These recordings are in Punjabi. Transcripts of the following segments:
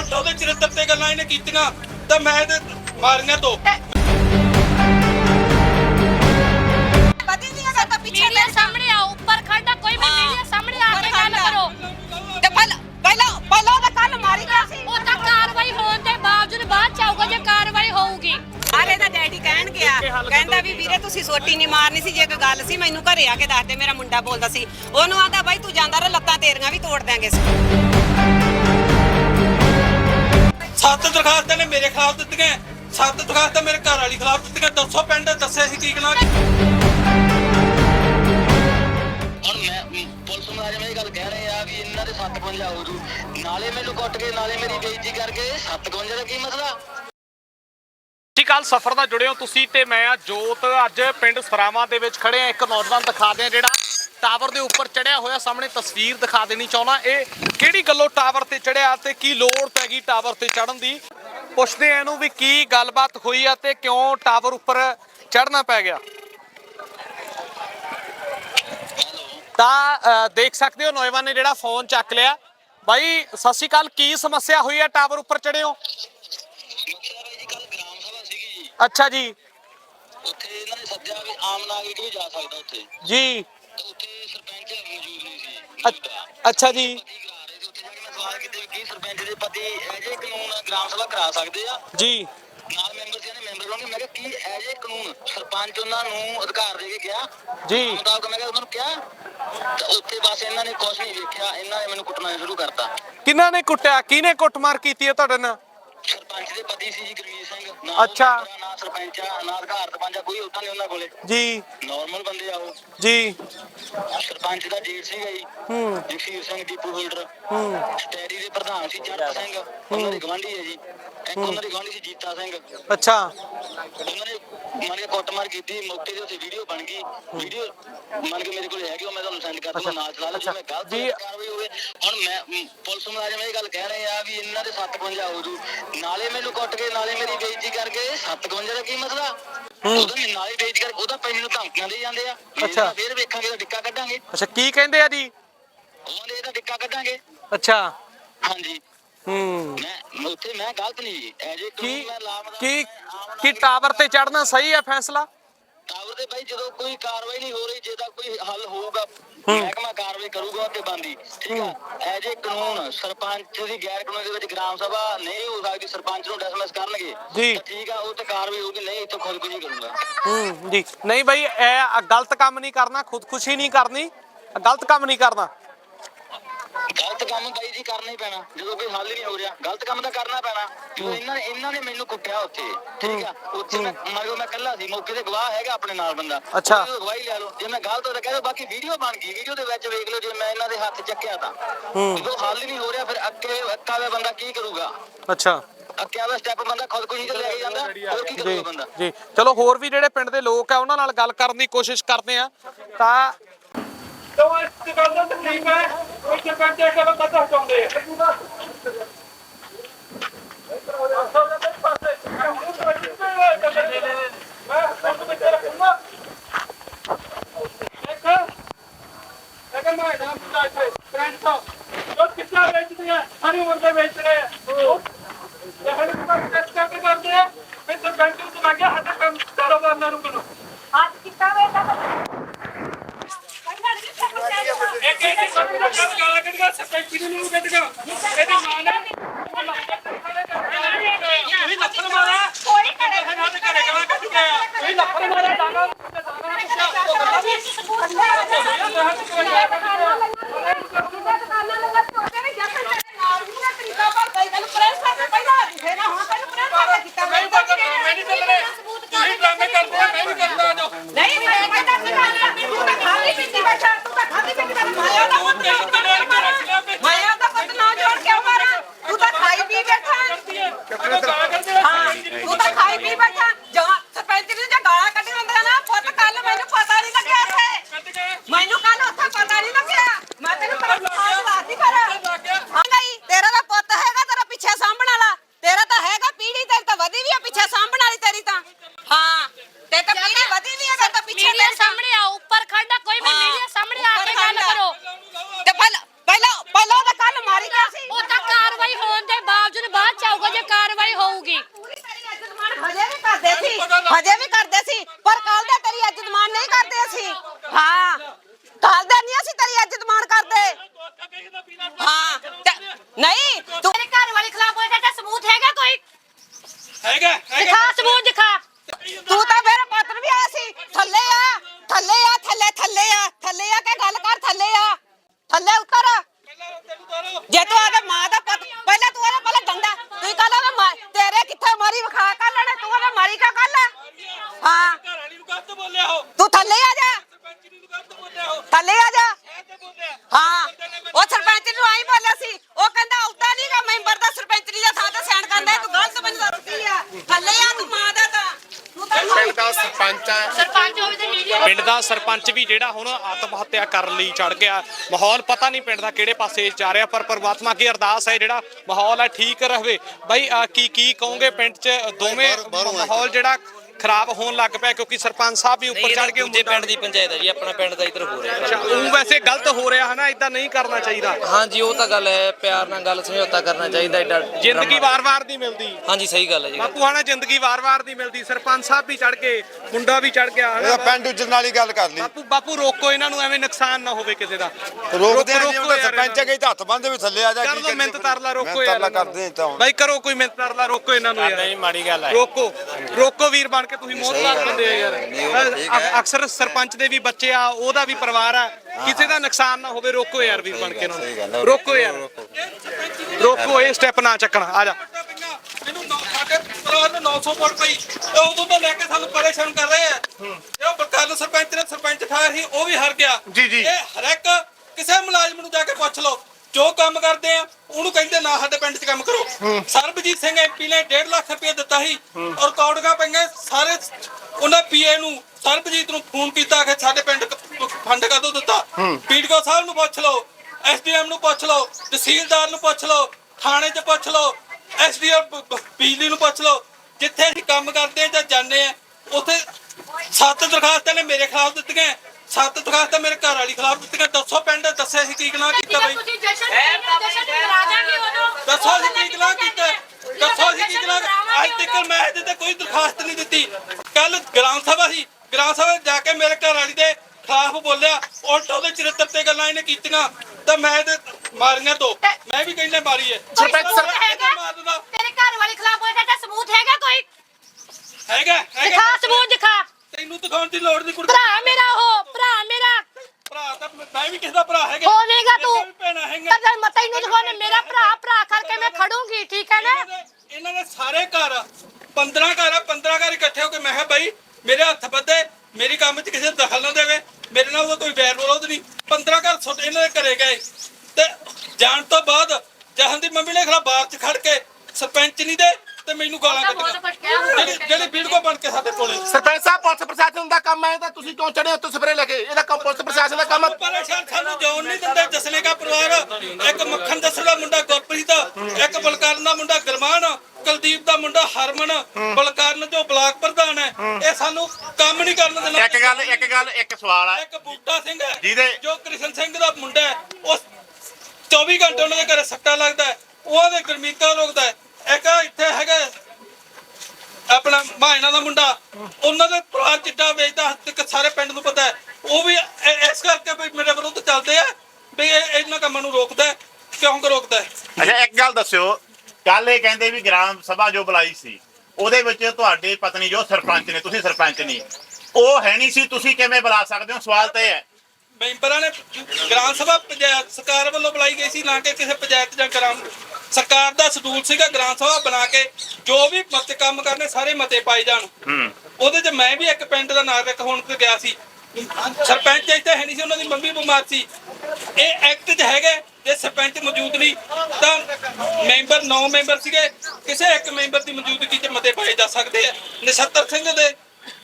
ਉਲਟ ਉਹਦੇ ਚਰਿੱਤਰ ਤੇ ਗੱਲਾਂ ਇਹਨੇ ਕੀਤੀਆਂ ਤਾਂ ਮੈਂ ਤੇ ਮਾਰੀਆਂ ਦੋ। ਪਤੀ ਦੀਆਂ ਗੱਲਾਂ ਪਿੱਛੇ ਮੀਡੀਆ ਸਾਹਮਣੇ ਆਓ ਉੱਪਰ ਖੜਾ ਕੋਈ ਵੀ ਮੀਡੀਆ ਸਾਹਮਣੇ ਆ ਕੇ ਗੱਲ ਕਰੋ। ਤੇ ਪਹਿਲਾਂ ਪਹਿਲਾਂ ਪਹਿਲਾਂ ਉਹਦਾ ਕੱਲ ਮਾਰੀ ਗਿਆ ਸੀ। ਉਹ ਤਾਂ ਕਾਰਵਾਈ ਹੋਣ ਦੇ ਬਾਵਜੂਦ ਬਾਅਦ ਚ ਆਊਗਾ ਜੇ ਕਾਰਵਾਈ ਹੋਊਗੀ। ਆਲੇ ਦਾ ਡੈਡੀ ਕਹਿਣ ਗਿਆ। ਕਹਿੰਦਾ ਵੀ ਵੀਰੇ ਤੁਸੀਂ ਸੋਟੀ ਨਹੀਂ ਮਾਰਨੀ ਸੀ ਜੇ ਕੋਈ ਗੱਲ ਸੀ ਮੈਨੂੰ ਘਰੇ ਆ ਕੇ ਦੱਸ ਦੇ ਮੇਰਾ ਮੁੰਡਾ ਬੋਲਦਾ ਸੀ। ਉਹਨੂੰ ਆਂਦਾ ਬਾਈ ਤੂੰ ਜਾਂਦਾ ਰਹਿ ਲੱਤਾਂ ਤੇਰੀਆਂ ਵੀ ਤੋੜ ਦਿਆਂਗੇ ਅਸੀਂ। ਸੱਤ ਦਰਖਾਸਤਾਂ ਨੇ ਮੇਰੇ ਖਿਲਾਫ ਦਿੱਤੀਆਂ ਸੱਤ ਦਰਖਾਸਤਾਂ ਮੇਰੇ ਘਰ ਵਾਲੀ ਖਿਲਾਫ ਦਿੱਤੀਆਂ ਦੱਸੋ ਪਿੰਡ ਦੱਸਿਆ ਸੀ ਕੀ ਕਨਾ ਹੁਣ ਮੈਂ ਪੁਲਿਸ ਮੁਲਾਜ਼ਮ ਇਹ ਗੱਲ ਕਹਿ ਰਹੇ ਆ ਵੀ ਇਹਨਾਂ ਦੇ 752 ਹੋ ਜੂ। ਨਾਲੇ ਮੈਨੂੰ ਕੁੱਟ ਕੇ ਨਾਲੇ ਮੇਰੀ ਬੇਇੱਜ਼ਤੀ ਕਰਕੇ 752 ਦਾ ਕੀ ਮਸਲਾ? ਜੀ ਕੱਲ ਸਫਰ ਦਾ ਜੁੜੇ ਹੋ ਤੁਸੀਂ ਤੇ ਮੈਂ ਆ ਜੋਤ। ਅੱਜ ਪਿੰਡ ਸਰਾਵਾਂ ਦੇ ਵਿੱਚ ਖੜੇ ਆ। ਇੱਕ ਨੌਜਵਾਨ ਦਿਖਾਦੇ ਆ ਜਿਹੜਾ ਟਾਵਰ ਦੇ ਉੱਪਰ ਚੜਿਆ ਹੋਇਆ ਸਾਹਮਣੇ ਤਸਵੀਰ ਦਿਖਾ ਦੇਣੀ ਚਾਹੁੰਦਾ। ਇਹ ਕਿਹੜੀ ਗੱਲੋਂ ਟਾਵਰ ਤੇ ਚੜਿਆ ਤੇ ਕੀ ਲੋੜ ਪੈ ਗਈ ਟਾਵਰ ਤੇ ਚੜਨ ਦੀ? ਪੁੱਛਦੇ ਆ ਇਹਨੂੰ ਵੀ ਕੀ ਗੱਲਬਾਤ ਹੋਈ ਆ ਤੇ ਕਿਉਂ ਟਾਵਰ ਉੱਪਰ ਚੜਨਾ ਪੈ ਗਿਆ? ਤਾਂ ਦੇਖ ਸਕਦੇ ਹੋ ਨੌਜਵਾਨ ਨੇ ਜਿਹੜਾ ਫੋਨ ਚੱਕ ਲਿਆ। ਬਾਈ ਸਤਿ ਸ਼੍ਰੀ ਅਕਾਲ ਕੀ ਸਮੱਸਿਆ ਹੋਈ ਆ ਟਾਵਰ ਉੱਪਰ ਚੜੇ ਹੋ ਅੱਛਾ ਜੀ। ਉੱਥੇ ਇਹਨਾਂ ਨੇ ਸੱਦਿਆ ਵੀ ਆਮ ਨਾਗਰਿਕ ਵੀ ਜਾ ਸਕਦਾ ਉੱਥੇ। ਜੀ ਤੇ ਉੱਥੇ ਸਰਪੰਚ ਮੌਜੂਦ ਨਹੀਂ ਸੀ ਅੱਛ- ਜੀ ਸਰਪੰਚ ਦੇ ਪਤੀ ਇਹ ਜੇ। ਕਾਨੂੰਨ ਗ੍ਰਾਮ ਸਭਾ ਕਰਾ ਸਕਦੇ ਆ ਜੀ। ਨਾਲ ਮੈਂਬਰ ਸੀ ਨੇ ਮੈਂਬਰ ਮੈਂ ਕਿਹਾ ਕੀ ਇਹ ਜੇ। ਕਾਨੂੰਨ ਸਰਪੰਚ ਉਹਨਾਂ ਨੂੰ ਅਧਿਕਾਰ ਦੇ ਕੇ ਗਿਆ ਜੀ। ਮੁਤਾਬਕ ਮੈਂ ਕਿਹਾ ਉਹਨਾਂ ਨੂੰ ਕਿਹਾ ਤੇ ਉੱਥੇ ਬਸ ਇਹਨਾਂ ਨੇ ਕੁਝ ਨਹੀਂ ਵੇਖਿਆ ਇਹਨਾਂ ਨੇ ਮੈਨੂੰ ਕੁੱਟਣਾ ਸ਼ੁਰੂ ਕਰਤਾ ਕਿਹਨਾਂ ਨੇ ਕੁੱਟਿਆ? ਕਿਹਨੇ ਕੁੱਟਮਾਰ ਕੀਤੀ ਹੈ ਤੁਹਾਡੇ ਨਾਲ? ਸਰਪੰਚ ਦੇ ਪਤੀ ਸੀ ਜੀ ਗੁਰਮੀਤ ਸਿੰਘ। ਨਾ ਅੱਛਾ। ਉਹ ਨਾ ਸਰਪੰਚ ਆ ਨਾ ਅਧਿਕਾਰ ਪੰਜਾ ਕੋਈ ਉਦਾਂ ਨਹੀਂ ਉਹਨਾਂ ਕੋਲੇ। ਜੀ। ਨਾਰਮਲ ਬੰਦੇ ਆ ਉਹ। ਜੀ। ਸਰਪੰਚ ਦਾ ਜੇਠ ਸੀਗਾ ਜੀ। ਹੂੰ। ਜਗਸੀਰ ਸਿੰਘ ਦੀਪੂ ਹੋਲਡਰ ਹੂੰ। ਸਟੈਰੀ ਦੇ ਪ੍ਰਧਾਨ ਸੀ ਜਰਤ ਸਿੰਘ। ਉਹਨਾਂ ਦੀ ਗਵਾਂਢੀ ਹੈ ਜੀ। ਇੱਕ ਉਹਨਾਂ ਦੀ ਗਵਾਂਢੀ ਸੀ ਜੀਤਾ ਸਿੰਘ। ਅੱਛਾ। ਉਹਨਾਂ ਨੇ ਕੁੱਟਮਾਰ ਕੀਤੀ। ਮੌਕੇ ਵੀਡੀਓ ਬਣ ਗਈ। ਵੀਡੀਓ ਮੰਨ ਕੇ ਮੇਰੇ ਕੋਲ ਹੈਗੀ ਉਹ ਮੈਂ ਤੁਹਾਨੂੰ ਸੈਂਡ ਕਰ ਦੂੰਗਾ। ਨਾਲ ਚਲਾ ਲਓ। ਜੇ ਮੈਂ ਗਲਤ ਜੀ। ਕਾਰਵਾਈ ਹੋਵੇ ਹੁਣ ਮੈਂ ਮ, ਪੁਲਿਸ ਮੁਲਾਜ਼ਮ ਇਹ ਗੱਲ ਕਹਿ ਰਹੇ ਆ ਵੀ ਇਹਨਾਂ ਦੇ 752 ਹੋ ਜੂ। ਨਾਲੇ ਮੈਨੂੰ ਕੁੱਟ ਕੇ ਨਾਲੇ ਮੇਰੀ ਬੇਇੱਜ਼ਤੀ ਕਰਕੇ 752 ਦਾ ਕੀ ਮਸਲਾ? ਉਹਦਾ ਮੈਂ ਨਾਲੇ ਬੇਇੱਜ਼ਤੀ ਕਰਕੇ ਉਹਦਾ ਪੈਸੇ ਨੂੰ ਧਮਕੀਆਂ ਦੇ ਜਾਂਦੇ ਆ। ਮੇਰੇ ਅੱਛਾ। ਫੇਰ ਵੇਖਾਂਗੇ ਤਾਂ ਟਿੱਕਾ ਕੱਢਾਂਗੇ। ਅੱਛਾ ਕੀ ਕਹਿੰਦੇ ਆ ਜੀ? ਉਹਦੇ ਇਹਦਾ ਟਿੱਕਾ ਕੱਢਾਂਗੇ। ਅੱਛਾ। ਹਾਂਜੀ। ਹੂੰ। ਮੈਂ ਉੱਥੇ ਮੈਂ ਗਲਤ ਨਹੀਂ ਜੀ। ਐ ਜੇ ਕੀ ਮੈਂ ਲਾਮਦਾ ਕੀ ਕੀ ਟਾਵਰ ਤੇ ਚੜਨਾ ਸਹੀ ਹੈ ਫੈਸਲਾ? ਟਾਵਰ ਤੇ ਬਾਈ ਜਦੋਂ ਕੋਈ ਕਾਰਵਾਈ ਨਹੀਂ ਹੋ ਰਹੀ ਜੇ ਤਾਂ ਕੋਈ ਹੱਲ ਹੋਊਗਾ ਮਹਿਕਮਾ ਕਾਰਵਾਈ ਕਰੂਗਾ ਤੇ ਬੰਦੀ ਠੀਕ ਆ? ਐ ਜੇ ਕਾਨੂੰਨ ਸਰਪੰਚ ਦੀ ਗੈਰ ਕਾਨੂੰਨ ਦੇ ਵਿੱਚ ਗ੍ਰਾਮ ਸਭਾ ਨਹੀਂ ਹੋ ਸਕਦੀ ਸਰਪੰਚ ਨੂੰ ਡਿਸਮਿਸ ਕਰਨਗੇ ਜੀ। ਤਾਂ ਠੀਕ ਆ ਉਹ ਤੇ ਕਾਰਵਾਈ ਹੋਊਗੀ ਨਹੀਂ ਇੱਥੋਂ ਖੁਦਕੁਸ਼ੀ ਕਰੂੰਗਾ। ਹੂੰ ਜੀ। ਨਹੀਂ ਬਈ ਇਹ ਗਲਤ ਕੰਮ ਨਹੀਂ ਕਰਨਾ ਖੁਦਕੁਸ਼ੀ ਨਹੀਂ ਕਰਨੀ ਗਲਤ ਕੰਮ ਨਹੀਂ ਕਰਨਾ। ਗਲਤ ਕੰਮ ਬਾਈ ਜੀ ਕਰਨਾ ਹੀ ਪੈਣਾ ਜਦੋਂ ਕੋਈ ਹੱਲ ਹੀ ਨਹੀਂ ਹੋ ਰਿਹਾ ਗਲਤ ਕੰਮ ਤਾਂ ਕਰਨਾ ਪੈਣਾ। ਜਦੋਂ ਇਹਨਾਂ ਨੇ ਇਹਨਾਂ ਨੇ ਮੈਨੂੰ ਕੁੱਟਿਆ ਉੱਥੇ। ਠੀਕ ਆ? ਉੱਥੇ ਮੈਂ ਮਗਰ ਮੈਂ ਇਕੱਲਾ ਸੀ ਮੌਕੇ ਤੇ ਗਵਾਹ ਹੈਗਾ ਆਪਣੇ ਨਾਲ ਬੰਦਾ। ਅੱਛਾ। ਗਵਾਹੀ ਲੈ ਲਓ। ਜੇ ਮੈਂ ਗਲਤ ਹੋ ਤਾਂ ਕਹਿ ਦਿਓ ਬਾਕੀ ਵੀਡੀਓ ਬਣ ਗਈ। ਵੀਡੀਓ ਦੇ ਵਿੱਚ ਵੇਖ ਲਓ ਜੇ ਮੈਂ ਇਹਨਾਂ ਦੇ ਹੱਥ ਚੱਕਿਆ ਤਾਂ। ਜਦੋਂ ਹੱਲ ਹੀ ਨਹੀਂ ਹੋ ਰਿਹਾ ਫਿਰ ਅੱਕੇ ਅੱਕਾ ਦਾ ਬੰਦਾ ਕੀ ਕਰੂਗਾ? ਅੱਛਾ। ਅੱਕਿਆ ਦਾ ਸਟੈਪ ਬੰਦਾ ਖੁਦਕੁਸ਼ੀ ਤੇ ਲੈ ਕੇ ਜਾਂਦਾ ਹੋਰ ਕੀ ਕਰੂਗਾ ਬੰਦਾ? ਜੀ। ਚਲੋ ਹੋਰ ਵੀ ਜਿਹੜੇ ਪਿੰਡ ਦੇ ਲੋਕ ਆ ਉਹਨਾਂ ਨਾਲ ਗੱਲ ਕਰਨ ਦੀ ਕੋਸ਼ਿਸ਼ ਕਰਦੇ ਆ। ਤਾਂ ਤੋ ਇਸ ਗੱਲ ਦਾ ਠੀਕ ਹੈ ਕੋਈ ਸਰਪੰਚ ਇਹ ਗੱਲ ਕਦੋਂ ਚਾਹੁੰਦੇ ਕਿੱਥੇ ਦਾ ਸਰਪੰਚ ਵੀ ਜਿਹੜਾ ਹੁਣ ਆਤਮ ਹੱਤਿਆ ਕਰਨ ਲਈ ਚੜ ਗਿਆ। ਮਾਹੌਲ ਪਤਾ ਨਹੀਂ ਪਿੰਡ ਦਾ ਕਿਹੜੇ ਪਾਸੇ ਜਾ ਰਿਹਾ ਪਰ ਪਰਮਾਤਮਾ ਕੀ ਅਰਦਾਸ ਹੈ ਜਿਹੜਾ ਮਾਹੌਲ ਹੈ ਠੀਕ ਰਹੇ। ਬਾਈ ਕੀ ਕੀ ਕਹੋਗੇ ਪਿੰਡ 'ਚ? ਦੋਵੇਂ ਮਾਹੌਲ ਜਿਹੜਾ ਖਰਾਬ ਹੋਣ ਲੱਗ ਪਿਆ ਕਿਉਂਕਿ ਸਰਪੰਚ ਸਾਹਿਬ ਵੀ ਉੱਪਰ ਚੜ ਕੇ ਦੂਜੇ ਪਿੰਡ ਦੀ ਪੰਚਾਇਤ ਹੈ ਜੀ ਆਪਣਾ ਪਿੰਡ ਦਾ ਇੱਧਰ ਹੋ ਰਿਹਾ। ਉਹ ਵੈਸੇ ਗਲਤ ਹੋ ਰਿਹਾ ਹੈ ਨਾ ਇਦਾਂ ਨਹੀਂ ਕਰਨਾ ਚਾਹੀਦਾ। ਹਾਂਜੀ ਉਹ ਤਾਂ ਗੱਲ ਹੈ ਪਿਆਰ ਨਾਲ ਗੱਲ ਸਮਝੌਤਾ ਕਰਨਾ ਚਾਹੀਦਾ ਐਡਾ ਜ਼ਿੰਦਗੀ। ਵਾਰ-ਵਾਰ ਨਹੀਂ ਮਿਲਦੀ। ਹਾਂਜੀ ਸਹੀ ਗੱਲ ਹੈ ਜੀ। ਬਾਪੂ ਹਨਾ ਜ਼ਿੰਦਗੀ ਵਾਰ-ਵਾਰ ਨਹੀਂ ਮਿਲਦੀ। ਸਰਪੰਚ ਸਾਹਿਬ ਵੀ ਚੜ ਕੇ ਮੁੰਡਾ ਵੀ ਚੜ ਗਿਆ ਇਹਦਾ ਹਨਾ ਪਿੰਡ ਉੱਜਣ ਵਾਲੀ ਗੱਲ ਕਰ ਲਈ। ਬਾਪੂ ਬਾਪੂ ਰੋਕੋ ਇਹਨਾਂ ਨੂੰ ਐਵੇਂ ਨੁਕਸਾਨ ਨਾ ਹੋਵੇ ਕਿਸੇ ਦਾ। ਰੋਕਦੇ ਆ ਜੀ ਰੋਕੋ ਉਹਦਾ ਯਾਰ ਸਰਪੰਚ ਕਹੀ ਤਾਂ ਹੱਥ ਬੰਦੇ ਵੀ ਥੱਲੇ ਆ ਜਾ ਕਰ ਲੋ ਮਿਹਨਤ ਤਰਲਾ ਰੋਕੋ ਯਾਰ ਇਹਨਾਂ ਨੂੰ। ਕਰਦੇ ਤਾਂ ਹੁਣ। ਬਾਈ ਕਰੋ ਕੋਈ ਮਿਹਨਤ ਤਰਲਾ ਰੋਕੋ ਇਹਨਾਂ ਨੂੰ ਯਾਰ। ਨਹੀਂ ਮਾੜੀ ਗੱਲ ਹੈ। ਰੋਕੋ ਰੋਕੋ ਵੀਰ ਬਣ ਕੇ ਤੁਸੀਂ ਮੋਹਤਬਾਰ ਬੰਦੇ ਆ ਯਾਰ। ਅ- ਅਕਸਰ ਸਰਪੰਚ ਦੇ ਵੀ ਬੱਚੇ ਆ ਉਹਦਾ ਵੀ ਪਰਿਵਾਰ ਆ। ਕਿਸੇ ਦਾ ਨੁਕਸਾਨ ਨਾ ਹੋਵੇ ਰੋਕੋ ਯਾਰ ਵੀਰ ਬਣ ਕੇ ਇਹਨਾਂ ਸਹੀ ਗੱਲ ਨੂੰ। ਹੈ। ਰੋਕੋ ਯਾਰ। ਰੋਕੋ ਇਹ ਸਟੈਪ ਨਾ ਚੱਕਣਾ। ਆ ਜਾ। ਮੈਨੂੰ ਨੌ- ਸਾਡੇ ਪਰਿਵਾਰ ਨੂੰ 900 ਵੋਟ ਪਈ। ਤੇ ਉਦੋਂ ਤੋਂ ਲੈ ਕੇ ਸਾਨੂੰ ਪਰੇਸ਼ਾਨ ਕਰ ਰਹੇ ਆ। ਇਹ ਉਹ ਬਰਕਾਰਨ ਸਰਪੰਚ ਨੇ ਸਰਪੰਚ ਠਾਇਆ ਸੀ ਉਹ ਵੀ ਹਾਰ ਗਿਆ। ਜੀ, ਜੀ। ਇਹ ਹਰ ਇੱਕ ਕਿਸੇ ਮੁਲਾਜ਼ਮ ਨੂੰ ਜਾ ਕੇ ਪੁੱਛ ਲਓ। ਜੋ ਕੰਮ ਕਰਦੇ ਆ ਉਹਨੂੰ ਕਹਿੰਦੇ ਨਾ ਸਾਡੇ ਪਿੰਡ 'ਚ ਕੰਮ ਕਰੋ। ਸਰਬਜੀਤ ਸਿੰਘ ਐਮਪੀ ਨੇ 1.5 ਲੱਖ ਰੁਪਏ ਦਿੱਤਾ ਸੀ ਔਰ ਕੌੜਗਾ ਪਈਆਂ ਸਾਰੇ ਉਹਨਾਂ ਪੀਏ ਨੂੰ ਸਰਬਜੀਤ ਨੂੰ ਫੋਨ ਕੀਤਾ ਕਿ ਸਾਡੇ ਪਿੰਡ ਫੰਡ ਕਦੋਂ ਦਿੱਤਾ? ਪੀਡੀਓ ਸਾਹਿਬ ਨੂੰ ਪੁੱਛ ਲਓ ਐਸਡੀਐਮ ਨੂੰ ਪੁੱਛ ਲਓ ਤਹਿਸੀਲਦਾਰ ਨੂੰ ਪੁੱਛ ਲਓ ਥਾਣੇ 'ਚ ਪੁੱਛ ਲਓ ਐਸਡੀਐਮ ਬਿਜਲੀ ਨੂੰ ਪੁੱਛ ਲਓ ਜਿੱਥੇ ਅਸੀਂ ਕੰਮ ਕਰਦੇ ਆ ਜਾਂ ਜਾਂਦੇ ਆ ਉੱਥੇ ਸੱਤ ਦਰਖਾਸਤਾਂ ਨੇ ਮੇਰੇ ਖਿਲਾਫ ਦਿੱਤੀਆਂ। ਸੱਤ ਦਰਖਾਸਤਾਂ ਮੇਰੇ ਘਰ ਵਾਲੀ ਖਿਲਾਫ ਦਿੱਤੀਆਂ। ਦੱਸੋ ਪਿੰਡ ਦੱਸਿਆ ਸੀ ਕੀ ਗੁਨਾਹ ਕੀਤਾ ਬਈ। ਤੁਸੀਂ ਜਸ਼ਨ ਜਸ਼ਨ ਕਰਾ ਦਾਂਗੇ ਉਦੋਂ। ਦੱਸੋ ਅਸੀਂ ਕੀ ਗੁਨਾਹ ਕੀਤਾ। ਦੱਸੋ ਅਸੀਂ ਕੀ ਗੁਨਾਹ ਅੱਜ ਤੱਕ ਮੈਂ ਇਹਦੇ ਤੇ ਕੋਈ ਦਰਖਾਸਤ ਨਹੀਂ ਦਿੱਤੀ। ਕੱਲ ਗ੍ਰਾਮ ਸਭਾ ਸੀ। ਗ੍ਰਾਮ ਸਭਾ ਜਾ ਕੇ ਮੇਰੇ ਘਰ ਵਾਲੀ ਦੇ ਖਿਲਾਫ ਬੋਲਿਆ। ਉਲਟ ਉਹਦੇ ਚਰਿੱਤਰ ਤੇ ਗੱਲਾਂ ਇਹਨੇ ਕੀਤੀਆਂ। ਤਾਂ ਮੈਂ ਇਹਦੇ ਮਾਰੀਆਂ ਦੋ। ਮੈਂ ਵੀ ਕਹਿੰਦਾ ਮਾਰੀ ਹੈ ਸਰਪੰਚ ਇਹਦੇ ਹੈਗਾ? ਮਾਰ ਦਿੰਦਾ। ਤੇਰੇ ਘਰ ਵਾਲੇ ਖਿਲਾਫ ਹੋਇਆ ਤਾਂ ਸਬੂਤ ਹੈਗਾ ਕੋਈ? ਹੈਗਾ ਦਿਖਾ ਹੈਗਾ ਸਬੂਤ ਦਿਖਾ। ਤੈਨੂੰ ਦਿਖਾਉਣ ਦੀ ਲੋੜ ਨਹੀਂ ਕੁੜੀ ਭਰਾ ਮੇਰਾ ਉਹ। ਭਰਾ ਤਾਂ ਮੈਂ ਵੀ ਕਿਸੇ ਦਾ ਭਰਾ ਹੈਗਾ। ਹੋਵੇਗਾ ਤੂੰ। ਭੈਣਾਂ ਹੈਗੀਆਂ। ਤਾਂ ਮੈਂ ਤੈਨੂੰ ਦਿਖਾਉਣੇ ਮੇਰਾ ਭਰਾ ਭਰਾ ਕਰਕੇ ਮੈਂ ਖੜੂੰਗੀ ਠੀਕ ਹੈ ਨਾ? ਇਹਨਾਂ ਦੇ- ਸਾਰੇ ਘਰ 15 ਘਰ ਆ 15 ਘਰ ਇਕੱਠੇ ਹੋ ਕੇ ਮੈਂ ਕਿਹਾ ਬਾਈ ਮੇਰੇ ਹੱਥ ਬੱਧੇ ਮੇਰੀ ਕੰਮ 'ਚ ਕਿਸੇ ਦਖਲ ਨਾ ਦੇਵੇ। ਮੇਰੇ ਨਾਲ ਉਹਦਾ ਕੋਈ ਵੈਰ ਵਿਰੋਧ ਨਹੀਂ। 15 ਘਰ ਸੁੱਟ ਇਹਨਾਂ ਦੇ ਘਰੇ ਗਏ। ਤੇ ਜਾਣ ਤੋਂ ਬਾਅਦ ਜਹਨ ਦੀ ਮੰਮੀ ਨੇ ਖਲਾ ਬਾਹਰ 'ਚ ਖੜ ਕੇ ਸਰਪੰਚ ਨਹੀਂ ਦੇ ਤੇ ਮੈਨੂੰ ਗਾਲਾਂ ਕੱਢੀਆਂ। ਜਿਹੜੀ ਜਿਹੜੀ ਵੀਡੀਓ ਬਣ ਕੇ ਸਾਡੇ ਕੋਲੇ। ਸਰਪੰਚ ਸਾਹਿਬ ਪੁਲਿਸ ਪ੍ਰਸ਼ਾਸਨ ਦਾ ਕੰਮ ਹੈ ਤਾਂ ਤੁਸੀਂ ਕਿਉਂ ਚੜੇ ਉੱਤੇ ਸਪਰੇ ਲੈ ਕੇ। ਇਹਦਾ ਕੰਮ ਪੁਲਿਸ ਪ੍ਰਸ਼ਾਸਨ ਦਾ ਕੰਮ ਹੈ। ਪਰੇਸ਼ਾਨ ਸਾਨੂੰ ਜਾਣ ਨਹੀਂ ਦਿੰਦੇ। ਜਸਨੇ ਦਾ ਪਰਿਵਾਰ ਇੱਕ ਮੱਖਣ ਦਸਰ ਦਾ ਮੁੰਡਾ ਗੁਰਪ੍ਰੀਤ ਇੱਕ ਬਲਕਾਰਨ ਦਾ ਮੁੰਡਾ ਗਰਮਾਨ ਕੁਲਦੀਪ ਦਾ ਮੁੰਡਾ ਹਰਮਨ ਬਲਕਾਰਨ ਜੋ ਬਲਾਕ ਪ੍ਰਧਾਨ ਹੈ ਇਹ ਸਾਨੂੰ ਕੰਮ ਨਹੀਂ ਕਰਨ ਦਿੰਦਾ। ਇੱਕ ਗੱਲ ਇੱਕ ਗੱਲ ਇੱਕ ਸਵਾਲ ਆ ਇੱਕ ਬੂਟਾ ਸਿੰਘ ਜਿਹਦੇ- ਜੋ ਕ੍ਰਿਸ਼ਨ ਸਿੰਘ ਦਾ ਮੁੰਡਾ ਹੈ ਉਹ 24 ਘੰਟੇ ਉਹਨਾਂ ਦੇ ਘਰੇ ਸੱਟਾ ਲੱਗਦਾ ਹੈ। ਉਹਨਾਂ ਦੇ ਗਰਮੀਤਾ ਰੋਕਦਾ ਹੈ। ਇੱਕ ਆਹ ਇੱਥੇ ਹੈਗਾ ਆਪਣਾ ਮਾਇਨਾ ਦਾ ਮੁੰਡਾ। ਉਹਨਾਂ ਦੇ ਪਰਿਵਾਰ ਚਿੱਟਾ ਵੇਚਦਾ, ਤੇ ਸਾਰੇ ਪਿੰਡ ਨੂੰ ਪਤਾ ਹੈ। ਉਹ ਵੀ ਇਸ ਕਰਕੇ ਵੀ ਮੇਰੇ ਵਿਰੁੱਧ ਚੱਲਦੇ ਆ, ਵੀ ਇਹਨਾਂ ਕੰਮਾਂ ਨੂੰ ਰੋਕਦਾ ਹੈ। ਕਿਉਂ ਰੋਕਦਾ ਅੱਛਾ, ਇੱਕ ਗੱਲ ਦੱਸਿਓ। ਕੱਲ ਇਹ ਕਹਿੰਦੇ ਵੀ ਗ੍ਰਾਮ ਸਭਾ ਜੋ ਬੁਲਾਈ ਸੀ, ਉਹਦੇ ਵਿੱਚ ਤੁਹਾਡੇ ਪਤਨੀ ਜੋ ਸਰਪੰਚ ਨੇ, ਤੁਸੀਂ ਸਰਪੰਚ ਨਹੀਂ। ਉਹ ਹੈ ਨਹੀਂ ਸੀ, ਤੁਸੀਂ ਕਿਵੇਂ ਬੁਲਾ ਸਕਦੇ ਹੋ? ਸਵਾਲ ਤਾਂ ਇਹ ਹੈ। ਮੈਂਬਰਾਂ ਨੇ ਗ੍ਰਾਮ ਸਭਾ ਪੰਚਾਇਤ ਸਰਕਾਰ ਵੱਲੋਂ ਬੁਲਾਈ ਗਈ ਸੀ ਨਾ ਕਿ ਕਿਸੇ ਪੰਚਾਇਤ ਜਾਂ ਗ੍ਰਾਮ ਸਰਕਾਰ ਦਾ ਸ਼ਡਿਊਲ ਸੀਗਾ ਗ੍ਰਾਮ ਸਭਾ ਬਣਾ ਕੇ ਜੋ ਵੀ ਮਤੇ ਕੰਮ ਕਰਨੇ ਸਾਰੇ ਮਤੇ ਪਾਏ ਜਾਣ। ਉਹਦੇ 'ਚ ਮੈਂ ਵੀ ਇੱਕ ਪਿੰਡ ਦਾ ਨਾਗਰਿਕ ਹੋਣ ਤੇ ਗਿਆ ਸੀ। ਸਰਪੰਚ ਇੱਥੇ ਹੈ ਨਹੀਂ ਸੀ ਉਹਨਾਂ ਦੀ ਮੰਮੀ ਬਿਮਾਰ ਸੀ। ਇਹ ਐਕਟ 'ਚ ਹੈਗੇ ਜੇ ਸਰਪੰਚ ਮੌਜੂਦ ਨਹੀਂ ਤਾਂ ਮੈਂਬਰ 9 ਮੈਂਬਰ ਸੀਗੇ। ਕਿਸੇ ਇੱਕ ਮੈਂਬਰ ਦੀ ਮੌਜੂਦਗੀ 'ਚ ਮਤੇ ਪਾਏ ਜਾ ਸਕਦੇ ਆ। ਨਛੱਤਰ ਸਿੰਘ ਦੇ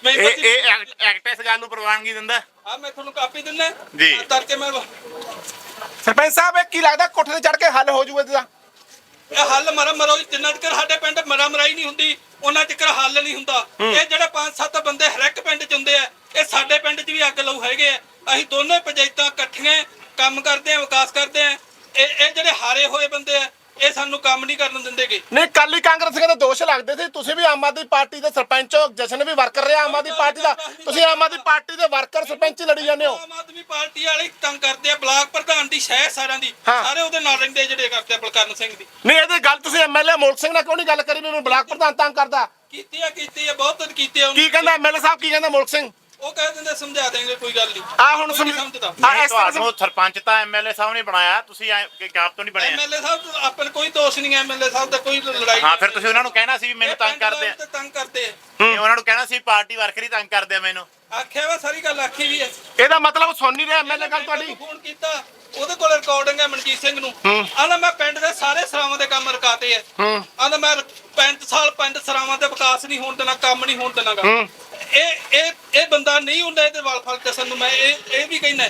ਮੈਂਬਰ ਇਹ ਐਕਟ ਇਸ ਗੱਲ ਨੂੰ ਪ੍ਰਵਾਨਗੀ ਦਿੰਦਾ। ਆ ਮੈਂ ਤੁਹਾਨੂੰ ਕਾਪੀ ਦਿੰਦਾ ਜੀ। ਕਰਕੇ ਮੈਂ ਸਰਪੰਚ ਸਾਹਿਬ ਇਹ ਕੀ ਲੱਗਦਾ ਕੋਠੇ ਤੇ ਚੜ ਕੇ ਹੱਲ ਹੋ ਜੂਗਾ ਇਹਦਾ? ਇਹ ਹੱਲ ਮਰਾ ਮਰੋ ਜਿੰਨਾ ਚਿਰ ਸਾਡੇ ਪਿੰਡ ਮਰਾ ਮਰਾਈ ਨਹੀਂ ਹੁੰਦੀ ਉਹਨਾਂ ਚਿਰ ਹੱਲ ਨਹੀਂ ਹੁੰਦਾ। ਇਹ ਜਿਹੜੇ ਪੰਜ ਸੱਤ ਬੰਦੇ ਹਰ ਇੱਕ ਪਿੰਡ ਚ ਹੁੰਦੇ ਆ ਇਹ ਸਾਡੇ ਪਿੰਡ ਚ ਵੀ ਅੱਗ ਲਾਉ ਹੈਗੇ ਆ। ਅਸੀਂ ਦੋਨੇ ਪੰਚਾਇਤਾਂ ਇਕੱਠੀਆਂ ਕੰਮ ਕਰਦੇ ਆ ਵਿਕਾਸ ਕਰਦੇ ਆ। ਇਹ ਇਹ ਜਿਹੜੇ ਹਾਰੇ ਹੋਏ ਬੰਦੇ ਆ ਇਹ ਸਾਨੂੰ ਕੰਮ ਨਹੀਂ ਕਰਨ ਦਿੰਦੇਗੇ। ਨਹੀਂ ਕਾਲੀ ਕਾਂਗਰਸੀਆਂ ਦੇ ਦੋਸ਼ ਲੱਗਦੇ ਸੀ। ਤੁਸੀਂ ਵੀ ਆਮ ਆਦਮੀ ਪਾਰਟੀ ਦੇ ਸਰਪੰਚ ਹੋ ਜਸ਼ਨ ਵੀ ਵਰਕਰ ਰਿਹਾ ਆਮ ਆਦਮੀ ਪਾਰਟੀ ਦਾ। ਤੁਸੀਂ ਆਮ ਆਦਮੀ ਪਾਰਟੀ ਦੇ ਵਰਕਰ ਸਰਪੰਚ ਹੀ ਲੜੀ ਜਾਂਦੇ ਹੋ। ਆਮ ਆਦਮੀ ਪਾਰਟੀ ਵਾਲੇ ਤੰਗ ਕਰਦੇ ਆ ਬਲਾਕ ਪ੍ਰਧਾਨ ਦੀ ਪਾਰਟੀ ਸ਼ਹਿ ਸਾਰਿਆਂ ਦੀ। ਹਾਂ। ਸਾਰੇ ਉਹਦੇ ਨਾਲ ਰਹਿੰਦੇ ਜਿਹੜੇ ਕਰਦੇ ਆ ਬਲਕਰਨ ਸਿੰਘ ਦੀ। ਨਹੀਂ ਇਹਦੀ ਗੱਲ ਤੁਸੀਂ ਐਮਐਲਏ ਮੋਲਕ ਸਿੰਘ ਨਾਲ ਕਿਉਂ ਨਹੀਂ ਗੱਲ ਕਰੀ ਵੀ ਮੈਨੂੰ ਬਲਾਕ ਪ੍ਰਧਾਨ ਤੰਗ ਕਰਦਾ? ਕੀਤੀ ਆ ਕੀਤੀ ਆ ਬਹੁਤ ਕੀਤੀ ਆ ਕੀ ਕਹਿੰਦਾ ਐਮਐਲਏ ਸਾਹਿਬ ਕੀ ਕਹਿੰਦਾ ਮੋਲਕ ਸਿੰਘ? ਉਹ ਕਹਿ ਦਿੰਦੇ ਸਮਝਾ ਦੇਂਗੇ ਕੋਈ ਗੱਲ ਨਹੀਂ। ਆ ਹੁਣ ਕੋਈ ਨਹੀਂ ਸਮਝ- ਸਮਝਦਾ। ਆ ਨਹੀਂ ਇਸ ਤਰ੍ਹਾਂ ਤੁਹਾਨੂੰ ਸਰਪੰਚ ਤਾਂ ਐਮਐਲਏ ਸਾਹਿਬ ਨੇ ਬਣਾਇਆ ਤੁਸੀਂ ਐਂ ਕਿ ਆਪ ਤੋਂ ਨਹੀਂ ਬਣਿਆ। ਐਮਐਲਏ ਸਾਹਿਬ ਆਪਣੇ ਕੋਈ ਦੋਸ਼ ਨਹੀਂ ਐਮਐਲਏ ਸਾਹਿਬ ਦਾ ਕੋਈ ਲੜਾਈ ਹਾਂ ਫਿਰ ਤੁਸੀਂ ਉਹਨਾਂ ਨੂੰ ਕਹਿਣਾ ਸੀ ਵੀ ਮੈਨੂੰ ਇਹ ਤੰਗ ਪਿੰਡ ਕਰਦੇ ਆ। ਵਾਲੇ ਤੇ ਤੰਗ ਕਰਦੇ ਆ। ਨਹੀਂ, ਉਹਨਾਂ ਨੂੰ ਕਹਿਣਾ ਸੀ ਪਾਰਟੀ ਵਰਕਰ ਹੀ ਤੰਗ ਕਰਦੇ ਆ ਮੈਨੂੰ। ਆਖਿਆ ਵਾ ਸਾਰੀ ਗੱਲ ਆਖੀ ਵੀ ਹੈ। ਇਹਦਾ ਮਤਲਬ ਸੁਣ ਨਹੀਂ ਰਿਹਾ ਐਮਐਲਏ ਗੱਲ ਤੁਹਾਡੀ। ਫੋਨ ਕੀਤਾ ਉਹਦੇ ਕੋਲ ਰਿਕਾਰਡਿੰਗ ਹੈ ਮਨਜੀਤ ਸਿੰਘ ਨੂੰ। ਆਂਦਾ ਮੈਂ ਪਿੰਡ ਦੇ ਸਾਰੇ ਸਰਾਵਾਂ ਦੇ ਕੰਮ ਰਕਾਤੇ ਆ। ਆਂਦਾ ਮੈਂ 35 ਸਾਲ ਪਿੰਡ ਸਰਾਵਾਂ ਦੇ ਵਿਕਾਸ ਨਹੀਂ ਹੋਣ ਦੇਣਾ ਕੰਮ ਨਹੀਂ ਹੋਣ ਦੇਣਾਗਾ। ਇਹ ਇਹ ਇਹ ਬੰਦਾ ਨਹੀਂ ਹੁੰਦਾ ਇਹਦੇ ਵਾਲ ਫਲ ਦੱਸਣ ਨੂੰ ਮੈਂ ਇਹ ਇਹ ਵੀ ਕਹਿੰਦਾ।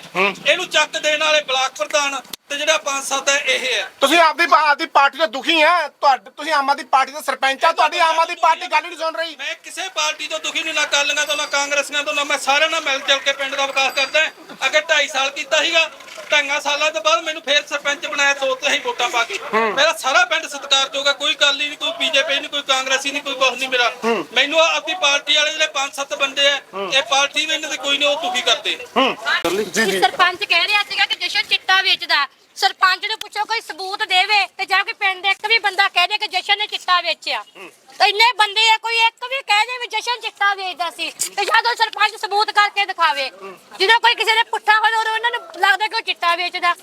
ਇਹਨੂੰ ਚੱਕ ਦੇਣ ਵਾਲੇ ਬਲਾਕ ਪ੍ਰਧਾਨ ਤੇ ਜਿਹੜਾ ਪੰਜ ਸੱਤ ਹੈ ਇਹ ਹੈ। ਤੁਸੀਂ ਆਪਦੀ ਆਪਦੀ ਪਾਰਟੀ ਤੋਂ ਦੁਖੀ ਆ? ਤੁਹਾਡੇ ਤੁਸੀਂ ਆਮ ਆਦਮੀ ਪਾਰਟੀ ਦੇ ਸਰਪੰਚ ਆ ਤੁਹਾਡੀ ਆਮ ਆਦਮੀ ਪਾਰਟੀ ਗੱਲ ਨਹੀਂ ਸੁਣ ਰਹੀ। ਮੈਂ ਕਿਸੇ ਪਾਰਟੀ ਤੋਂ ਦੁਖੀ ਨਹੀਂ ਨਾ ਕਾਲੀਆਂ ਤੋਂ ਨਾ ਕਾਂਗਰਸੀਆਂ ਤੋਂ ਨਾ ਮੈਂ ਸਾਰਿਆਂ ਨਾਲ ਮਿਲ ਜੁਲ ਕੇ ਪਿੰਡ ਦਾ ਵਿਕਾਸ ਕਰਦਾ ਹਾਂ। ਅੱਗੇ 2.5 ਸਾਲ ਕੀਤਾ ਸੀਗਾ ਢਾਈਆਂ ਸਾਲਾਂ ਤੋਂ ਬਾਅਦ ਮੈਨੂੰ ਫੇਰ ਸਰਪੰਚ ਬਣਾਇਆ ਦੋ ਤੇ ਹੀ ਵੋਟਾਂ ਪਾ ਕੇ। ਮੇਰਾ ਸਾਰਾ ਪਿੰਡ ਸਤਿਕਾਰਯੋਗ ਹੈ ਕੋਈ ਕਾਲੀ ਨਹੀਂ ਕੋਈ ਬੀਜੇਪੀ ਨਹੀਂ ਕੋਈ ਕਾਂਗਰਸੀ ਨਹੀਂ ਕੋਈ ਕੁਛ ਨਹੀਂ ਮੇਰਾ। ਮੈਨੂੰ ਆਪਣੀ ਪਾਰਟੀ ਵਾਲੇ ਜਿਹੜੇ ਪੰਜ ਸੱਤ ਬੰਦੇ ਆ ਇਹ ਪਾਰਟੀ ਵੀ ਇਹਨਾਂ ਦੇ ਕੋਈ ਨਹੀਂ ਉਹ ਦੁਖੀ ਕਰਦੇ। ਕਿ ਸਰਪੰਚ ਕਹਿ ਰਿਹਾ ਸੀਗਾ ਕਿ ਜਸ਼ਨ ਚਿੱਟਾ ਵੇਚਦਾ। ਸਰਪੰਚ ਨੂੰ ਪੁੱਛੋ ਕੋਈ ਸਬੂਤ ਦੇਵੇ ਤੇ ਜਾ ਕੇ ਪਿੰਡ ਦੇ ਇੱਕ ਵੀ ਬੰਦਾ ਕਹਿ ਦੇ ਕਿ ਜਸ਼ਨ ਨੇ ਚਿੱਟਾ ਵੇਚਿਆ। ਤੇ ਇੰਨੇ ਬੰਦੇ ਆ ਕੋਈ ਇੱਕ ਵੀ ਕਹਿ ਦੇ ਵੀ ਜਸ਼ਨ ਚਿੱਟਾ ਵੇਚਦਾ ਸੀ ਤੇ ਜਦੋਂ ਸਰਪੰਚ ਸਬੂਤ ਕਰਕੇ ਦਿਖਾਵੇ। ਜਦੋਂ ਕੋਈ ਕਿਸੇ ਦੇ ਪੁੱਠਾ ਹੋਵੇ ਉਦੋਂ ਉਹਨਾਂ ਨੂੰ ਲੱਗਦਾ ਕਿ ਉਹ ਚਿੱਟਾ ਵੇਚਦਾ।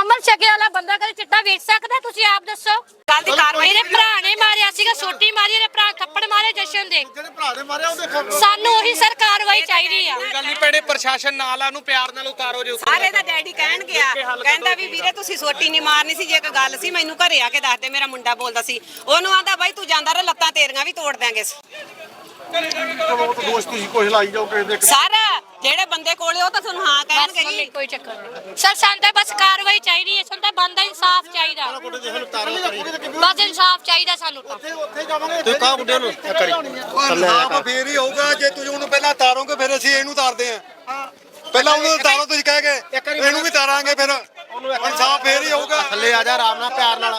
ਅਮਰ ਛਕੇ ਵਾਲਾ ਬੰਦਾ ਕਦੇ ਚਿੱਟਾ ਵੇਚ ਸਕਦਾ? ਤੁਸੀਂ ਆਪ ਦੱਸੋ। ਗੱਲ ਦੀ ਕਾਰਵਾਈ ਮੇਰੇ ਭਰਾ ਨੇ ਮਾਰਿਆ ਸੀਗਾ ਸੋਟੀ ਮਾਰੀ ਇਹਦੇ ਭਰਾ ਥੱਪੜ ਮਾਰੇ ਜਸ਼ਨ ਦੇ। ਜਿਹੜੇ ਭਰਾ ਨੇ ਮਾਰਿਆ ਉਹਦੇ ਸਾਨੂੰ ਉਹੀ ਸਰ ਕਾਰਵਾਈ ਚਾਹੀਦੀ ਆ। ਗੱਲ ਨਹੀਂ ਭੈਣੇ ਪ੍ਰਸ਼ਾਸਨ ਨਾਲ ਆ ਨੂੰ ਪਿਆਰ ਨਾਲ ਉਤਾਰੋ ਜੇ ਸਾਰੇ ਦਾ ਡੈਡੀ ਕਹਿਣ ਗਿਆ ਕਹਿੰਦਾ ਵੀ ਵੀਰੇ ਤੁਸੀਂ ਸੋਟੀ ਨਹੀਂ ਮਾਰਨੀ ਸੀ ਜੇ ਕੋਈ ਗੱਲ ਸੀ ਮੈਨੂੰ ਘਰੇ ਆ ਕੇ ਦੱਸ ਦੇ ਮੇਰਾ ਮੁੰਡਾ ਬੋਲਦਾ ਸੀ। ਉਹਨੂੰ ਆਂਦਾ ਬਾਈ ਤੂੰ ਜਾਂਦਾ ਰਹਿ ਲੱਤਾਂ ਤੇਰੀਆਂ ਵੀ ਤੋੜ ਦਿਆਂਗੇ ਸਾਰਾ ਜਿਹੜੇ ਬੰਦੇ ਕੋਲੇ ਉਹ ਤਾਂ ਤੁਹਾਨੂੰ ਹਾਂ ਬਸ ਕਹਿਣਗੇ ਜੀ। ਕੋਈ ਚੱਕਰ ਨਹੀਂ। ਸਰ ਸਾਨੂੰ ਤਾਂ ਬਸ ਕਾਰਵਾਈ ਚਾਹੀਦੀ ਹੈ ਸਾਨੂੰ ਤਾਂ ਬੰਦਾ ਇਨਸਾਫ ਚਾਹੀਦਾ। ਬਸ ਇਨਸਾਫ ਚਾਹੀਦਾ ਸਾਨੂੰ ਤਾਂ। ਤੂੰ ਕਾ ਮੁੰਡੇ ਨੂੰ ਕਰੀ ਆਪ ਫੇਰ ਹੀ ਹੋਊਗਾ ਜੇ ਤੁਸੀਂ ਉਹਨੂੰ ਪਹਿਲਾਂ ਤਾਰੋਗੇ ਫਿਰ ਅਸੀਂ ਇਹਨੂੰ ਤਾਰਦੇ ਆ ਪਹਿਲਾਂ ਉਹਨੂੰ ਤਾਰੋ ਤੁਸੀਂ ਕਹਿ ਕੇ ਇਹਨੂੰ ਵੀ ਤਾਰਾਂਗੇ ਫਿਰ। ਇਨਸਾਫ ਫੇਰ ਹੀ ਹੋਊਗਾ ਥੱਲੇ ਆ ਜਾ ਆਰਾਮ ਨਾਲ ਪਿਆਰ ਨਾਲ।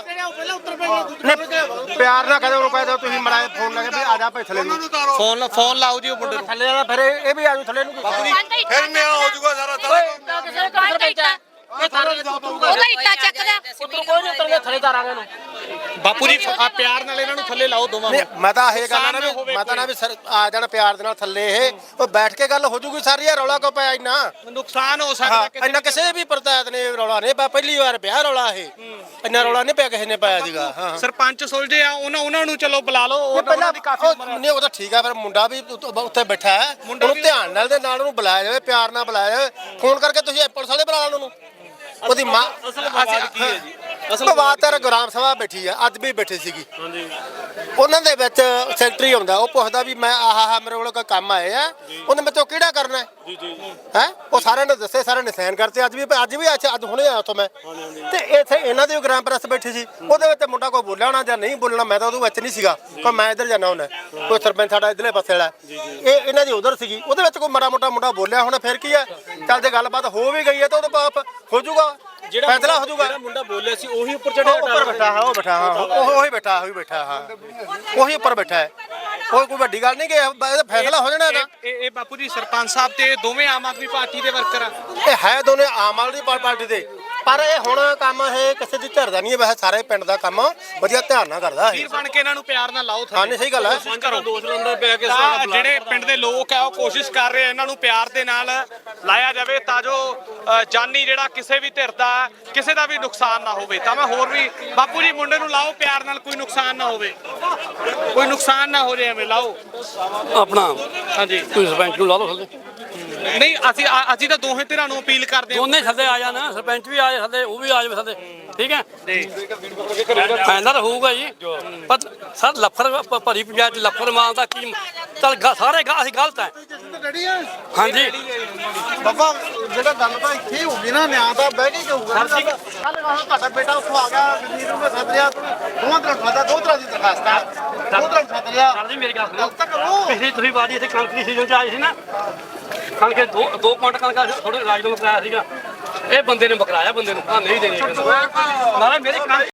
ਪਿਆਰ ਨਾਲ ਕਹਦੇ ਉਹਨੂੰ ਕਹਦੇ ਤੁਸੀਂ ਮਰਾਏ ਫੋਨ ਲਾ ਕੇ ਵੀ ਆ ਜਾ ਭਾਈ ਥੱਲੇ ਨੂੰ ਫੋਨ ਫੋਨ ਲਾਓ ਜੀ ਉਹ ਮੁੰਡੇ ਨੂੰ। ਥੱਲੇ ਆ ਫਿਰ ਇਹ ਵੀ ਆ ਜੂ ਥੱਲੇ ਨੂੰ। ਫਿਰ ਨਿਆਂ ਹੋ ਜਾਊਗਾ ਸਾਰਾ ਉਹਦਾ ਇੱਟਾ ਚੱਕਦਾ। ਕੋਈ ਨਹੀਂ ਉਤਰਨੇ ਥੱਲੇ ਤਾਰਾਂਗੇ ਨੂੰ ਬਾਪੂ ਜੀ ਆ ਪਿਆਰ ਨਾਲ ਇਹਨਾਂ ਨੂੰ ਥੱਲੇ ਲਾਓ ਦੋਵਾਂ ਨੂੰ। ਮੈਂ ਤਾਂ ਇਹ ਗੱਲ ਨਾ ਵੀ ਮੈਂ ਤਾਂ ਨਾ ਵੀ ਸਰ ਆ ਜਾਣ ਪਿਆਰ ਦੇ ਨਾਲ ਥੱਲੇ ਇਹ ਉਹ ਬੈਠ ਕੇ ਗੱਲ ਹੋ ਜੂਗੀ ਸਾਰੀ ਇਹ ਰੌਲਾ ਕੋ ਪਿਆ ਇੰਨਾ? ਨੁਕਸਾਨ ਹੋ ਸਕਦਾ ਹਾਂ ਕਿਸੇ ਇੰਨਾ ਕਿਸੇ ਵੀ ਪ੍ਰਤਾਤ ਨੇ ਰੌਲਾ ਨਹੀਂ ਪਿਆ ਪਹਿਲੀ ਵਾਰ ਪਿਆ ਰੌਲਾ ਇਹ। ਇੰਨਾ ਰੌਲਾ ਨਹੀਂ ਪਿਆ ਕਿਸੇ ਨੇ ਪਾਇਆ ਸੀਗਾ ਹਾਂ ਸਰਪੰਚ ਸੁਲਝੇ ਆ ਉਹਨਾਂ ਉਹਨਾਂ ਨੂੰ ਚਲੋ ਬੁਲਾ ਲਓ ਉਹ ਉਹਨਾਂ ਪਹਿਲਾਂ ਦੀ ਕਾਫੀ ਉਮਰ ਨਹੀਂ ਉਹ ਤਾਂ ਠੀਕ ਆ ਫਿਰ ਮੁੰਡਾ ਵੀ ਉੱਥੇ ਬੈਠਾ ਹੈ। ਉਹਨੂੰ ਧਿਆਨ ਨਾਲ ਦੇ ਨਾਲ ਉਹਨੂੰ ਬੁਲਾਇਆ ਜਾਵੇ ਪਿਆਰ ਨਾਲ ਬੁਲਾਇਆ ਜਾਵੇ। ਫੋਨ ਕਰਕੇ ਤੁਸੀਂ ਪੁਲਿਸ ਵਾਲੇ ਬੁਲਾ ਲਓ ਉਹਨੂੰ। ਉਹਦੀ ਮਾਂ ਅਸਲ ਵਿਵਾਦ ਕੀ ਹੈ ਜੀ? ਤਾਂ ਗ੍ਰਾਮ ਸਭਾ ਬੈਠੀ ਆ ਅੱਜ ਵੀ ਬੈਠੀ ਸੀਗੀ। ਉਹਨਾਂ ਦੇ ਵਿੱਚ ਸੈਕਟਰੀ ਆਉਂਦਾ ਉਹ ਪੁੱਛਦਾ ਵੀ ਮੈਂ ਆਹ ਆਹ ਮੇਰੇ ਕੋਲ ਕੋਈ ਕੰਮ ਆਏ ਆ ਉਹਨੇ ਤੋਂ ਕਿਹੜਾ ਕਰਨਾ? ਹੈ ਜੀ ਜੀ। ਹੈ? ਉਹ ਸਾਰਿਆਂ ਨੇ ਦੱਸੇ ਸਾਰਿਆਂ ਨੇ ਸਾਈਨ ਕਰਤੇ ਅੱਜ ਵੀ ਅੱਜ ਵੀ ਅੱਛਾ ਅੱਜ ਹੁਣੇ ਆਇਆ ਉੱਥੋਂ ਮੈਂ। ਤੇ ਇੱਥੇ ਇਹਨਾਂ ਦੀ ਗ੍ਰਾਮ ਪ੍ਰੈਸ ਬੈਠੀ ਸੀ ਉਹਦੇ ਵਿੱਚ ਮੁੰਡਾ ਕੋਈ ਬੋਲਿਆ ਹੋਣਾ ਜਾਂ ਨਹੀਂ ਬੋਲਣਾ ਮੈਂ ਤਾਂ ਉਹਦੇ ਵਿੱਚ ਨਹੀਂ ਸੀਗਾ। ਕੋਈ ਮੈਂ ਇੱਧਰ ਜਾਣਾ ਹੁੰਦਾ ਕੋਈ ਸਰਪੰਚ ਸਾਡਾ ਇੱਧਰਲੇ ਪਾਸੇ ਵਾਲਾ। ਇਹ ਇਹਨਾਂ ਦੀ ਉਧਰ ਸੀਗੀ ਉਹਦੇ ਵਿੱਚ ਕੋਈ ਮਾੜਾ ਮੋਟਾ ਮੁੰਡਾ ਬੋਲਿਆ ਹੋਣਾ ਫਿਰ ਕੀ ਹੈ ਚੱਲ ਜੇ ਗੱਲਬਾਤ ਹੋ ਵੀ ਗਈ ਹੈ ਤਾਂ ਉਹਦੇ ਬਾਪ ਹੋ ਜਾਊਗਾ। ਫੈਸਲਾ ਹੋ ਜਾਊਗਾ। ਜਿਹੜਾ ਮੁੰਡਾ ਬੋਲਿਆ ਸੀ ਉਹੀ ਉੱਪਰ ਚੜਿਆ ਉੱਪਰ ਬੈਠਾ ਹਾਂ ਉਹ ਬੈਠਾ ਹਾਂ ਉਹ ਉਹੀ ਬੈਠਾ ਉਹੀ ਬੈਠਾ ਹਾਂ। ਉਹੀ ਉੱਪਰ ਬੈਠਾ ਹੈ। ਕੋਈ ਕੋਈ ਵੱਡੀ ਗੱਲ ਨਹੀਂ ਕਿ ਇਹਦਾ ਫੈਸਲਾ ਹੋ ਜਾਣਾ ਇਹਦਾ। ਇਹ ਬਾਪੂ ਜੀ ਸਰਪੰਚ ਸਾਹਿਬ ਤੇ ਦੋਵੇਂ ਆਮ ਆਦਮੀ ਪਾਰਟੀ ਦੇ ਵਰਕਰ ਆ। ਇਹ ਹੈ ਦੋਨੇ ਆਮ ਆਦਮੀ ਪਾਰਟੀ ਦੇ। ਪਰ ਇਹ ਹੁਣ ਕੰਮ ਇਹ ਕਿਸੇ ਦੀ ਧਿਰ ਦਾ ਨਹੀਂ ਹੈ ਵੈਸੇ ਸਾਰੇ ਪਿੰਡ ਦਾ ਕੰਮ ਵਧੀਆ ਧਿਆਨ ਨਾਲ ਕਰਦਾ ਵੀਰ ਹੈ ਬਣ ਕੇ ਇਹਨਾਂ ਨੂੰ ਪਿਆਰ ਨਾਲ ਲਾਓ ਹਾਂ ਨਹੀਂ ਸਹੀ ਗੱਲ ਹੈ। ਕਰੋ। ਦੋਸ਼ ਲੰਦਾ ਪਿਆ ਕੇ ਜਿਹੜੇ ਪਿੰਡ ਦੇ ਲੋਕ ਆ ਉਹ ਕੋਸ਼ਿਸ਼ ਕਰ ਰਹੇ ਆ ਇਹਨਾਂ ਨੂੰ ਪਿਆਰ ਦੇ ਨਾਲ ਲਾਇਆ ਜਾਵੇ ਤਾਂ ਜੋ ਅ, ਜਾਨੀ ਜਿਹੜਾ ਕਿਸੇ ਵੀ ਧਿਰ ਦਾ ਕਿਸੇ ਦਾ ਵੀ ਨੁਕਸਾਨ ਨਾ ਹੋਵੇ। ਤਾਂ ਮੈਂ ਹੋਰ ਵੀ ਬਾਪੂ ਜੀ ਮੁੰਡੇ ਨੂੰ ਲਾਓ ਪਿਆਰ ਨਾਲ ਕੋਈ ਨੁਕਸਾਨ ਨਾ ਹੋਵੇ। ਕੋਈ ਨੁਕਸਾਨ ਨਾ ਹੋ ਜਾਏ ਐਵੇਂ ਲਾਓ। ਆਪਣਾ ਹਾਂਜੀ। ਤੁਸੀਂ ਸਰਪੰਚ ਨੂੰ ਲਾ ਲਓ ਥੱਲੇ ਨਹੀਂ ਅਸੀਂ ਆ- ਅਸੀਂ ਤਾਂ ਦੋਹੇ ਧਿਰਾਂ ਨੂੰ ਅਪੀਲ ਕਰਦੇ ਹਾਂ। ਦੋਨੇ ਥੱਲੇ ਆ ਜਾਣ ਸਰਪੰਚ ਵੀ ਆ ਜਾਏ ਥੱਲੇ ਉਹ ਵੀ ਆ ਜਾਵੇ ਥੱਲੇ ਠੀਕ ਹੈ? ਐਂਦਾ ਤਾਂ ਹੋਊਗਾ ਜੀ। ਪਰ ਸਰ ਲੱਫਰ ਭ- ਭਰੀ ਪੰਜਾਬ ਚ ਲੱਫਰ ਮਾਨ ਦਾ ਕੀ ਚਲ ਗ- ਸਾਰੇ ਗ- ਅਸੀਂ ਗਲਤ ਹੈ। ਹਾਂਜੀ। ਬਾਬਾ ਜਿਹੜਾ ਗੱਲ ਤਾਂ ਇੱਥੇ ਹੋ ਗਈ ਨਾ ਨਿਆਂ ਦਾ ਬਹਿ ਕੇ ਜਾਊਗਾ ਕੱਲ ਕਹਾਂ ਤੁਹਾਡਾ ਬੇਟਾ ਉੱਥੋਂ ਆ ਗਿਆ ਵੀਰ ਨੂੰ ਮੈਂ ਸੱਦ ਲਿਆ। ਦੋਵਾਂ ਤਰ੍ਹਾਂ ਖਾਦਾ ਦੋ ਤਰ੍ਹਾਂ ਦੀ ਦਰਖਾਸਤ। ਆ ਦੋ ਤਰ੍ਹਾਂ ਸੱਦ ਲਿਆ। ਸਰ ਜੀ ਮੇਰੀ ਗੱਲ ਸੁਣੋ। ਗੱਲ ਤਾਂ ਕਰੋ। ਪਿਛਲੀ ਤੁਸੀਂ ਵਾਰੀ ਇੱਥੇ ਦੀ ਸੀਜ਼ਨ ਚ ਆਏ ਸੀ ਨਾ ਕਣਕ ਦੋ ਦੋ ਕੁਇੰਟਲ ਕਣਕ ਥੋੜੇ ਰਾਜ ਨੂੰ ਕਰਾਇਆ ਸੀਗਾ। ਇਹ ਬੰਦੇ ਨੇ ਬਕਰਾਇਆ, ਬੰਦੇ ਨੂੰ ਆ ਨਹੀਂ ਦੇਣੀ ਨਾਲੇ ਮੇਰੀ ਕਣਕ